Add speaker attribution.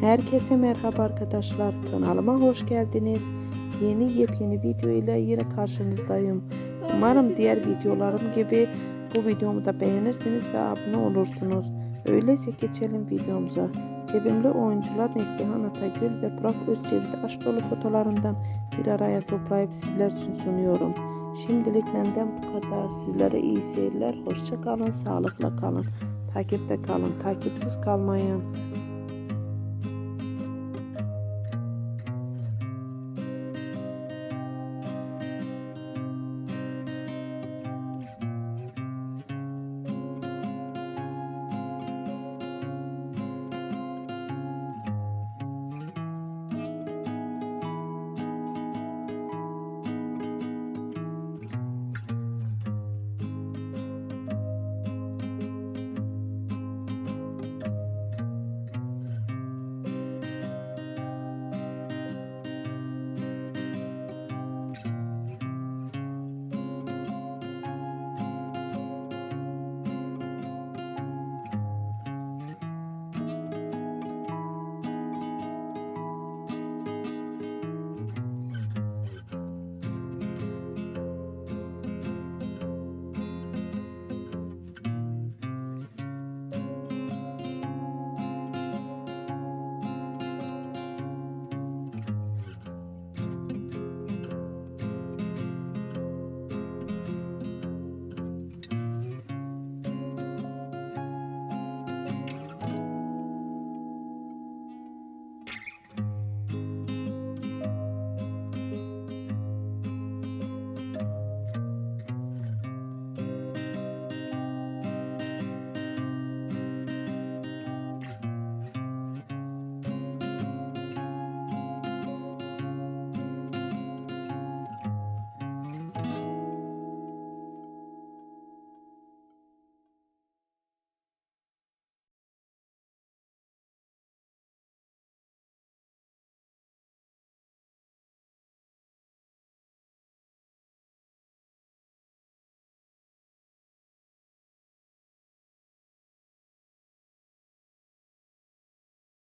Speaker 1: Herkese merhaba arkadaşlar. Kanalıma hoş geldiniz. Yeni yepyeni video ile yine karşınızdayım. Umarım diğer videolarım gibi bu videomu da beğenirsiniz ve abone olursunuz. Öyleyse geçelim videomuza. Sevimli oyuncular Neslihan Atagül ve Burak Özçivit aşk dolu fotolarından bir araya toplayıp sizler için sunuyorum. Şimdilik benden bu kadar. Sizlere iyi seyirler. Hoşça kalın, sağlıkla kalın. Takipte kalın, takipsiz kalmayın.